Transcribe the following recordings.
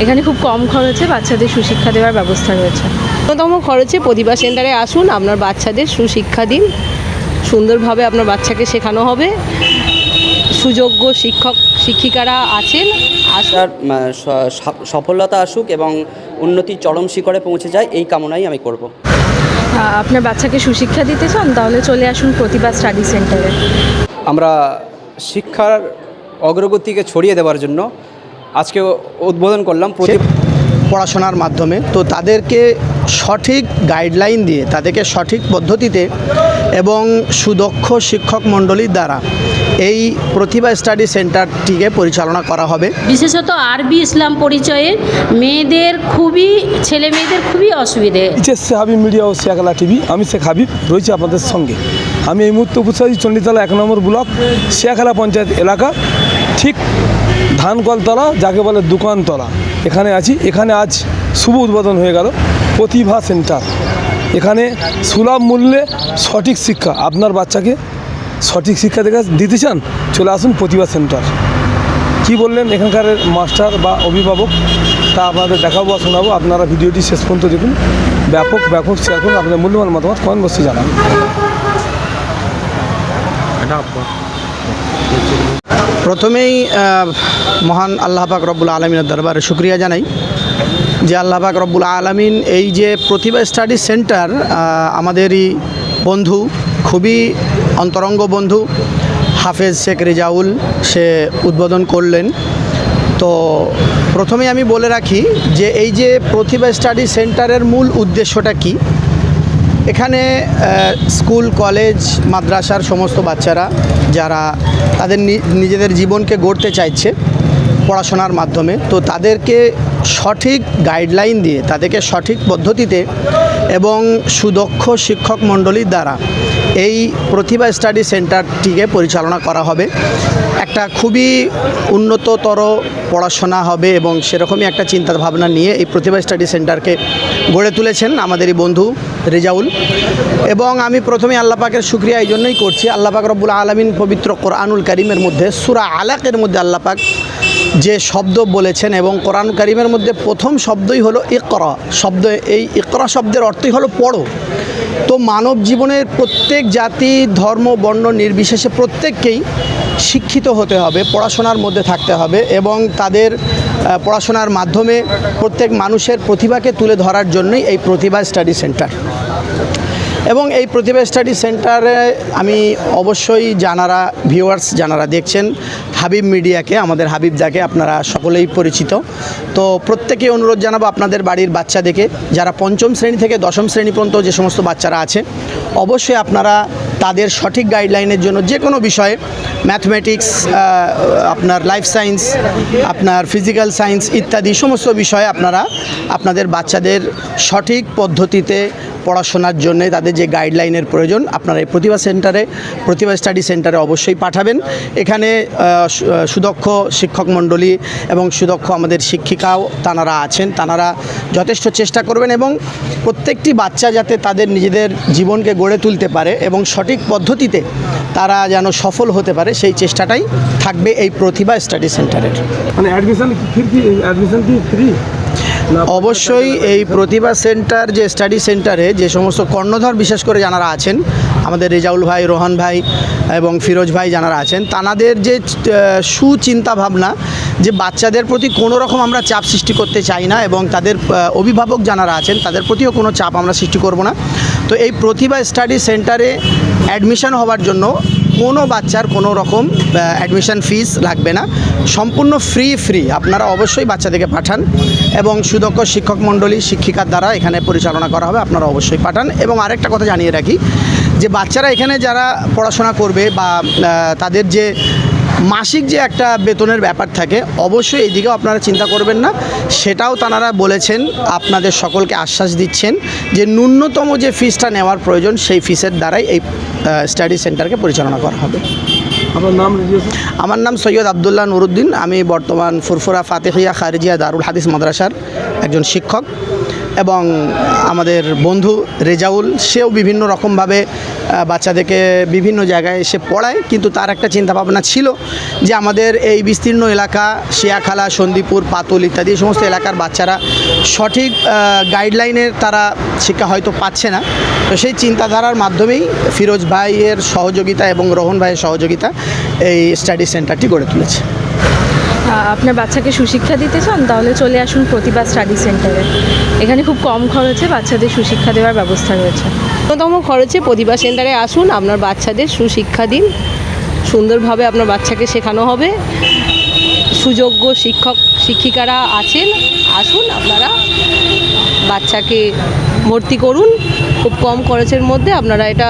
এখানে খুব কম খরচে বাচ্চাদের সুশিক্ষা দেওয়ার ব্যবস্থা রয়েছে। ন্যূনতম খরচে প্রতিভা সেন্টারে আসুন আপনার বাচ্চাদের সুশিক্ষা দিন। সুন্দরভাবে আপনার বাচ্চাকে শেখানো হবে। সুযোগ্য শিক্ষক শিক্ষিকারা আছেন। স- সফলতা আসুক এবং উন্নতির চরম শিখরে পৌঁছে যায় এই কামনাই আমি করব। আপনার বাচ্চাকে সুশিক্ষা দিতে চান তাহলে চলে আসুন প্রতিভা স্টাডি সেন্টারে। আমরা শিক্ষার অগ্রগতিকে ছড়িয়ে দেওয়ার জন্য আজকে উদ্বোধন করলাম প্রতি পড়াশোনার মাধ্যমে। তো তাদেরকে সঠিক গাইডলাইন দিয়ে তাদেরকে সঠিক পদ্ধতিতে এবং সুদক্ষ শিক্ষক মণ্ডলীর দ্বারা এই প্রতিভা স্টাডি সেন্টারটিকে পরিচালনা করা হবে। বিশেষত আরবি ইসলাম পরিচয়ে মেয়েদের খুবই ছেলে মেয়েদের খুবই অসুবিধে। শেখ হাবিব মিডিয়া ও শেখালা টিভি আমি শেখ হাবিব রয়েছি আপনাদের সঙ্গে। আমি এই মুহূর্তে উপস্থিত চণ্ডীতলা এক নম্বর ব্লক শেখালা পঞ্চায়েত এলাকা ঠিক ধানকলতলা, যাকে বলে দোকানতলা। এখানে আছি। এখানে আজ শুভ উদ্বোধন হয়ে গেল। প্রতিভা সেন্টার। এখানে সুলভ মূল্যে সঠিক শিক্ষা। আপনার বাচ্চাকে সঠিক শিক্ষা দেখা দিতে চান, চলে আসুন প্রতিভা সেন্টার। কি বললেন এখানকার মাস্টার বা অভিভাবক? তা আপনাদের দেখাবো বা শোনাবো। আপনারা ভিডিওটি শেষ পর্যন্ত দেখুন। ব্যাপক ব্যাপক শেয়ার করুন। আপনাদের মূল্যবান মতামত কমেন্ট বক্সে জানান। প্রথমেই মহান আল্লাহ পাক রব্বুল আলমিনের দরবারে শুক্রিয়া জানাই যে আল্লাহ পাক রব্বুল আলমিন এই যে প্রতিভা স্টাডি সেন্টার আমাদেরই বন্ধু, খুবই অন্তরঙ্গ বন্ধু, হাফেজ শেখ রেজাউল, সে উদ্বোধন করলেন। তো প্রথমে আমি বলে রাখি যে এই যে প্রতিভা স্টাডি সেন্টারের মূল উদ্দেশ্যটা কী এখানে স্কুল, কলেজ, মাদ্রাসার সমস্ত বাচ্চারা, যারা তাদের নিজেদের জীবনকে গড়তে চাইছে পড়াশোনার মাধ্যমে, তো তাদেরকে সঠিক গাইডলাইন দিয়ে, তাদেরকে সঠিক পদ্ধতিতে এবং সুদক্ষ শিক্ষক মণ্ডলীর দ্বারা এই প্রতিভা স্টাডি সেন্টারটিকে পরিচালনা করা হবে। একটা খুবই উন্নততর পড়াশোনা হবে এবং সেরকমই একটা চিন্তা ভাবনা নিয়ে এই প্রতিভা স্টাডি সেন্টারকে গড়ে তুলেছেন আমাদেরই বন্ধু রেজাউল। এবং আমি প্রথমে আল্লাহ পাকের শুক্রিয়া এই জন্যই করছি। আল্লাহ পাক রব্বুল আলমিন পবিত্র কোরআনুল করিমের মধ্যে, সুরা আলাকের মধ্যে আল্লাহ পাক যে শব্দ বলেছেন এবং কোরআন করিমের মধ্যে প্রথম শব্দই হলো ইকরা। শব্দ এই ইকরা শব্দের অর্থই হলো পড়ো। তো মানব জীবনের প্রত্যেক জাতি, ধর্ম, বর্ণ নির্বিশেষে প্রত্যেককেই শিক্ষিত হতে হবে, পড়াশোনার মধ্যে থাকতে হবে এবং তাদের পড়াশোনার মাধ্যমে প্রত্যেক মানুষের প্রতিভাকে তুলে ধরার জন্যই এই প্রতিভা স্টাডি সেন্টার এবং এই প্রতিভা স্টাডি সেন্টারে আমি অবশ্যই জানারা ভিউয়ার্স জানারা দেখছেন, হাবিব মিডিয়াকে, আমাদের হাবিবদাকে আপনারা সকলেই পরিচিত। তো প্রত্যেকে অনুরোধ জানাব আপনাদের বাড়ির বাচ্চাদেরকে যারা পঞ্চম শ্রেণি থেকে দশম শ্রেণি পর্যন্ত যে সমস্ত বাচ্চারা আছে, অবশ্যই আপনারা তাদের সঠিক গাইডলাইনের জন্য যে কোনো বিষয়ে ম্যাথমেটিক্স আপনার লাইফ সায়েন্স আপনার ফিজিক্যাল সায়েন্স ইত্যাদি সমস্ত বিষয়ে আপনারা আপনাদের বাচ্চাদের সঠিক পদ্ধতিতে পড়াশোনার জন্য তাদের যে গাইডলাইনের প্রয়োজন, আপনারা এই প্রতিভা সেন্টারে প্রতিভা স্টাডি সেন্টারে অবশ্যই পাঠাবেন। এখানে সুদক্ষ শিক্ষক মণ্ডলী এবং সুদক্ষ আমাদের শিক্ষিকাও তানারা আছেন। তানারা যথেষ্ট চেষ্টা করবেন এবং প্রত্যেকটি বাচ্চা যাতে তাদের নিজেদের জীবনকে গড়ে তুলতে পারে এবং সঠিক পদ্ধতিতে তারা যেন সফল হতে পারে, সেই চেষ্টাটাই থাকবে এই প্রতিভা স্টাডি সেন্টারের মানে অ্যাডমিশন ফ্রি অ্যাডমিশন কি ফ্রি অবশ্যই এই প্রতিভা সেন্টার, যে স্টাডি সেন্টারে যে সমস্ত কর্ণধর বিশেষ করে যারা আছেন, আমাদের রেজাউল ভাই, রোহন ভাই এবং ফিরোজ ভাই যারা আছেন, তানাদের যে সুচিন্তা ভাবনা যে বাচ্চাদের প্রতি কোনো রকম আমরা চাপ সৃষ্টি করতে চাই না এবং তাদের অভিভাবক যারা আছেন, তাদের প্রতিও কোনো চাপ আমরা সৃষ্টি করব না। তো এই প্রতিভা স্টাডি সেন্টারে অ্যাডমিশন হওয়ার জন্য কোনো বাচ্চার কোনো রকম অ্যাডমিশন ফিস লাগবে না। সম্পূর্ণ ফ্রি ফ্রি আপনারা অবশ্যই বাচ্চাদেরকে পাঠান এবং সুদক্ষ শিক্ষক মণ্ডলী, শিক্ষিকার দ্বারা এখানে পরিচালনা করা হবে, আপনারা অবশ্যই পাঠান। এবং আরেকটা কথা জানিয়ে রাখি যে বাচ্চারা এখানে যারা পড়াশোনা করবে বা তাদের যে মাসিক যে একটা বেতনের ব্যাপার থাকে অবশ্যই এই দিকেও আপনারা চিন্তা করবেন না। সেটাও তারা বলেছেন আপনাদের সকলকে আশ্বাস দিচ্ছেন যে ন্যূনতম যে ফিসটা নেওয়ার প্রয়োজন সেই ফিসের দ্বারাই এই স্টাডি সেন্টারকে পরিচালনা করা হবে। আপনার নাম আমার নাম সৈয়দ আবদুল্লাহ নুরুদ্দিন। আমি বর্তমান ফুরফুরা ফাতেহিয়া খারিজিয়া দারুল হাদিস মাদ্রাসার একজন শিক্ষক। এবং আমাদের বন্ধু রেজাউল, সেও বিভিন্ন রকমভাবে বাচ্চাদেরকে বিভিন্ন জায়গায় এসে পড়ায়, কিন্তু তার একটা চিন্তাভাবনা ছিল যে আমাদের এই বিস্তীর্ণ এলাকা, শিয়াখালা, সন্দীপুর, পাতুল ইত্যাদি সমস্ত এলাকার বাচ্চারা সঠিক গাইডলাইনের তারা শিক্ষা হয়তো পাচ্ছে না। তো সেই চিন্তাধারার মাধ্যমেই ফিরোজ ভাইয়ের সহযোগিতা এবং রোহন ভাইয়ের সহযোগিতা এই স্টাডি সেন্টারটি গড়ে তুলেছে। আপনার বাচ্চাকে সুশিক্ষা দিতে চান, তাহলে চলে আসুন প্রতিভা স্টাডি সেন্টারে। এখানে খুব কম খরচে বাচ্চাদের সুশিক্ষা দেওয়ার ব্যবস্থা রয়েছে। ন্যূনতম খরচে প্রতিভা সেন্টারে আসুন, আপনার বাচ্চাদের সুশিক্ষা দিন। সুন্দরভাবে আপনার বাচ্চাকে শেখানো হবে। সুযোগ্য শিক্ষক, শিক্ষিকারা আছেন, আসুন আপনারা বাচ্চাকে ভর্তি করুন। খুব কম খরচের মধ্যে আপনারা এটা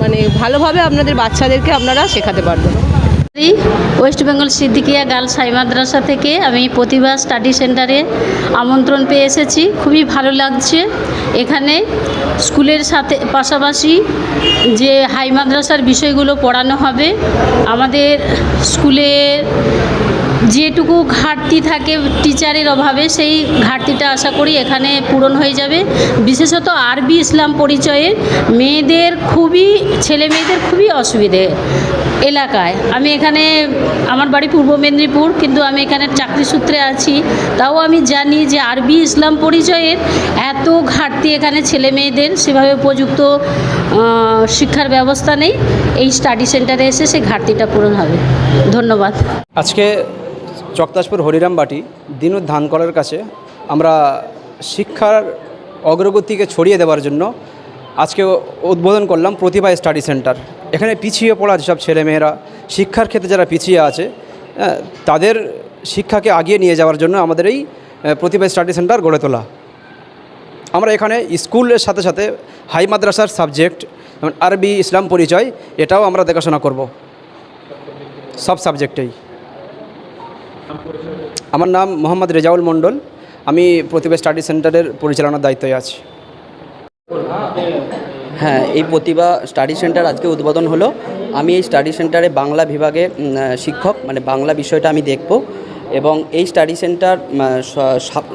মানে ভালোভাবে আপনাদের বাচ্চাদেরকে আপনারা শেখাতে পারবেন। West Bengal Siddiqia girls high Madrasa থেকে আমি প্রতিভা স্টাডি সেন্টারে আমন্ত্রণ পেয়ে এসেছি। খুবই ভালো লাগছে। এখানে স্কুলের সাথে পাশাপাশি যে হাই মাদ্রাসার বিষয়গুলো পড়ানো হবে, আমাদের স্কুলের যেটুকু ঘাটতি থাকে টিচারের অভাবে, সেই ঘাটতিটা আশা করি এখানে পূরণ হয়ে যাবে। বিশেষত আরবি ইসলাম পরিচয়ে মেয়েদের খুবই, ছেলে মেয়েদের খুবই অসুবিধে। এলাকায়। আমি এখানে, আমার বাড়ি পূর্ব মেদিনীপুর, কিন্তু আমি এখানে চাকরি সূত্রে আছি। তাও আমি জানি যে আরবি ইসলাম পরিচয়ের এত ঘাটতি এখানে ছেলে মেয়েদের, সেভাবে উপযুক্ত শিক্ষার ব্যবস্থা নেই। এই স্টাডি সেন্টারে এসে সেই ঘাটতিটা পূরণ হবে। ধন্যবাদ। আজকে চকতাজপুর হরিরামবাটি দিনু ধানকলের কাছে আমরা শিক্ষার অগ্রগতিকে ছড়িয়ে দেওয়ার জন্য আজকে উদ্বোধন করলাম প্রতিভা স্টাডি সেন্টার। এখানে পিছিয়ে পড়া যেসব ছেলেমেয়েরা শিক্ষার ক্ষেত্রে যারা পিছিয়ে আছে হ্যাঁ, তাদের শিক্ষাকে আগিয়ে নিয়ে যাওয়ার জন্য আমাদের এই প্রতিভা স্টাডি সেন্টার গড়ে তোলা। আমরা এখানে স্কুলের সাথে সাথে হাই মাদ্রাসার সাবজেক্ট যেমন আরবি ইসলাম পরিচয় এটাও আমরা দেখাশোনা করব। সব সাবজেক্টেই। আমার নাম মোহাম্মদ রেজাউল মণ্ডল। আমি প্রতিভা স্টাডি সেন্টারের পরিচালনার দায়িত্বে আছি। হ্যাঁ এই প্রতিভা স্টাডি সেন্টার আজকে উদ্বোধন হলো। আমি এই স্টাডি সেন্টারে বাংলা বিভাগে শিক্ষক মানে বাংলা বিষয়টা আমি দেখব এবং এই স্টাডি সেন্টার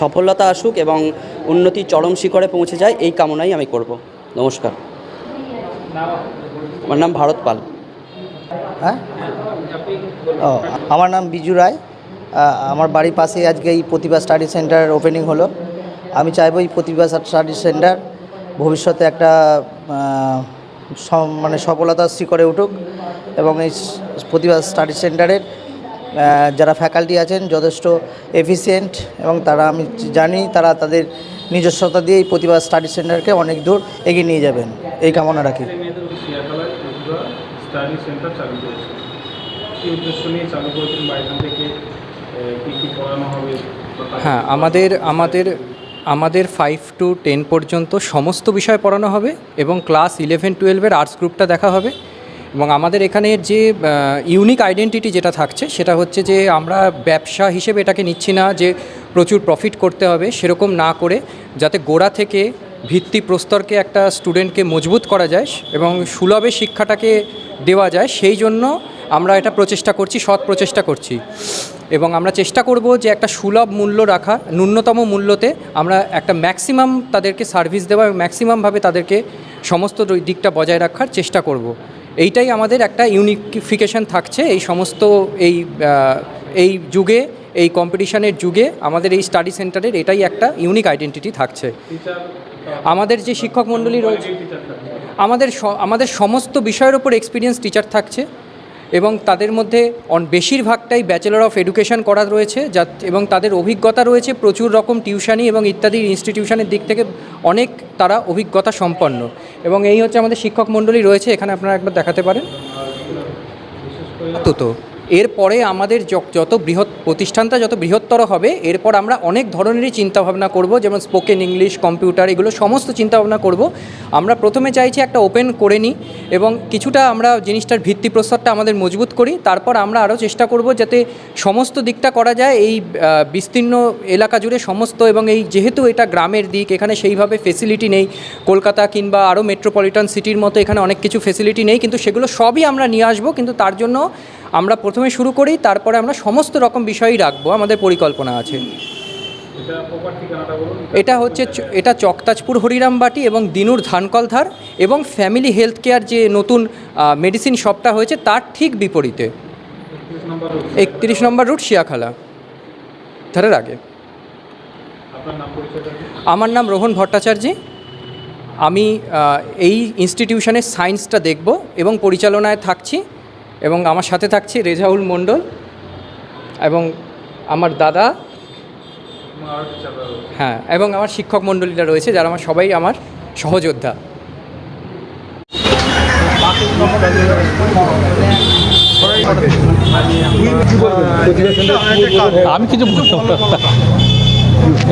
সফলতা আসুক এবং উন্নতি চরম শিখরে পৌঁছে যায়, এই কামনাই আমি করব। নমস্কার। আমার নাম ভারত পাল। হ্যাঁ? ও, আমার নাম বিজু রায়। আমার বাড়ির পাশে আজকে এই প্রতিভা স্টাডি সেন্টার ওপেনিং হলো। আমি চাইব এই প্রতিভা স্টাডি সেন্টার ভবিষ্যতে একটা মানে সফলতার শিখরে উঠুক এবং এই প্রতিভা স্টাডি সেন্টারের যারা ফ্যাকাল্টি আছেন যথেষ্ট এফিসিয়েন্ট এবং তারা আমি জানি তারা তাদের নিজস্বতা দিয়ে এই প্রতিভা স্টাডি সেন্টারকে অনেক দূর এগিয়ে নিয়ে যাবেন। এই কামনা রাখি। মেয়েদের শিয়াখালায় প্রতিভা স্টাডি সেন্টার চালু করেছে। কী উদ্দেশ্য নিয়ে চালু করেছেন বা এখান থেকে কী কী পড়ানো হবে হ্যাঁ আমাদের আমাদের আমাদের ফাইভ টু টেন পর্যন্ত সমস্ত বিষয় পড়ানো হবে এবং ক্লাস ইলেভেন টুয়েলভের আর্টস গ্রুপটা দেখা হবে। এবং আমাদের এখানে যে ইউনিক আইডেন্টিটি যেটা থাকছে, সেটা হচ্ছে যে আমরা ব্যবসা হিসেবে এটাকে নিচ্ছি না যে প্রচুর প্রফিট করতে হবে, সেরকম না করে যাতে গোড়া থেকে ভিত্তি প্রস্তরকে একটা স্টুডেন্টকে মজবুত করা যায় এবং সুলভে শিক্ষাটাকে দেওয়া যায়, সেই জন্য আমরা এটা প্রচেষ্টা করছি, সৎ প্রচেষ্টা করছি। এবং আমরা চেষ্টা করব যে একটা সুলভ মূল্য রাখা, ন্যূনতম মূল্যতে আমরা একটা ম্যাক্সিমাম তাদেরকে সার্ভিস দেওয়া এবং ম্যাক্সিমামভাবে তাদেরকে সমস্ত দিকটা বজায় রাখার চেষ্টা করব। এইটাই আমাদের একটা ইউনিফিকেশন থাকছে। এই সমস্ত এই এই যুগে, এই কম্পিটিশনের যুগে আমাদের এই স্টাডি সেন্টারের এটাই একটা ইউনিক আইডেন্টিটি থাকছে। আমাদের যে শিক্ষক মণ্ডলী রয়েছে, আমাদের আমাদের সমস্ত বিষয়ের ওপর এক্সপিরিয়েন্স টিচার থাকছে। এবং তাদের মধ্যে অন- বেশিরভাগটাই ব্যাচেলর অফ এডুকেশন করা রয়েছে যা এবং তাদের অভিজ্ঞতা রয়েছে প্রচুর রকম টিউশানি এবং ইত্যাদি ইনস্টিটিউশনের দিক থেকে অনেক তারা অভিজ্ঞতা সম্পন্ন। এবং এই হচ্ছে আমাদের শিক্ষক মণ্ডলী রয়েছে এখানে আপনারা একবার দেখাতে পারেন। তো এরপরে আমাদের যত বৃহৎ প্রতিষ্ঠানটা যত বৃহত্তর হবে, এরপর আমরা অনেক ধরনেরই চিন্তাভাবনা করব, যেমন স্পোকেন ইংলিশ কম্পিউটার এগুলো সমস্ত চিন্তাভাবনা করব। আমরা প্রথমে চাইছি একটা ওপেন করে নিই এবং কিছুটা আমরা জিনিসটার ভিত্তি ভিত্তিপ্রস্তরটা আমাদের মজবুত করি। তারপর আমরা আরও চেষ্টা করব যাতে সমস্ত দিকটা করা যায়, এই বিস্তীর্ণ এলাকা জুড়ে সমস্ত এবং এই যেহেতু এটা গ্রামের দিক, এখানে সেইভাবে ফেসিলিটি নেই। কলকাতা কিংবা আরও মেট্রোপলিটন সিটির মতো এখানে অনেক কিছু ফেসিলিটি নেই, কিন্তু সেগুলো সবই আমরা নিয়ে আসব, কিন্তু তার জন্য আমরা প্রথমে শুরু করি, তারপরে আমরা সমস্ত রকম বিষয়ই রাখব, আমাদের পরিকল্পনা আছে। এটা হচ্ছে এটা চকতাজপুর হরিরামবাটি এবং দিনুর ধানকলধার এবং ফ্যামিলি হেলথ কেয়ার যে নতুন মেডিসিন শপটা হয়েছে, তার ঠিক বিপরীতে। একত্রিশ নম্বর রুট শিয়াখালা। ধারের আগে? আমার নাম রোহন ভট্টাচার্য। আমি এই ইনস্টিটিউশনের সায়েন্সটা দেখব এবং পরিচালনায় থাকছি। এবং আমার সাথে থাকছি রেজাউল মণ্ডল এবং আমার দাদা হ্যাঁ এবং আমার শিক্ষক মণ্ডলীরা রয়েছে যারা আমার সবাই আমার সহযোদ্ধা। আমি কিছু বলতে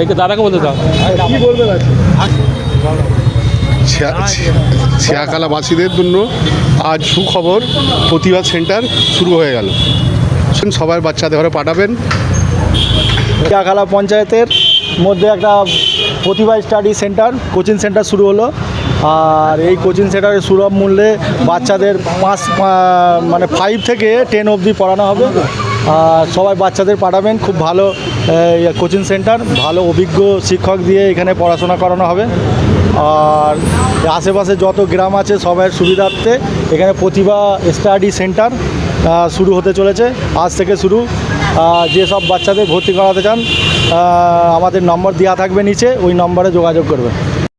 একে দাদাকে বলতে দাও ছিয়াকালাবাসীদের জন্য আজ সুখবর প্রতিভা সেন্টার শুরু হয়ে গেল। সবাই বাচ্চাদের ঘরে পাঠাবেন। টিয়াখালা পঞ্চায়েতের মধ্যে একটা Pratibha study centre, coaching centre শুরু হলো। আর এই কোচিং সেন্টারে সুলভ মূল্যে বাচ্চাদের পাঁচ মানে ফাইভ থেকে টেন অবধি পড়ানো হবে। আর সবাই বাচ্চাদের পাঠাবেন, খুব ভালো কোচিং সেন্টার, ভালো অভিজ্ঞ শিক্ষক দিয়ে এখানে পড়াশোনা করানো হবে। আর আশেপাশে যত গ্রাম আছে সবার সুবিধার্থে এখানে প্রতিভা স্টাডি সেন্টার শুরু হতে চলেছে। আজ থেকে শুরু। যেসব বাচ্চাদের ভর্তি করাতে চান আমাদের নম্বর দেওয়া থাকবে নিচে, ওই নম্বরে যোগাযোগ করবেন।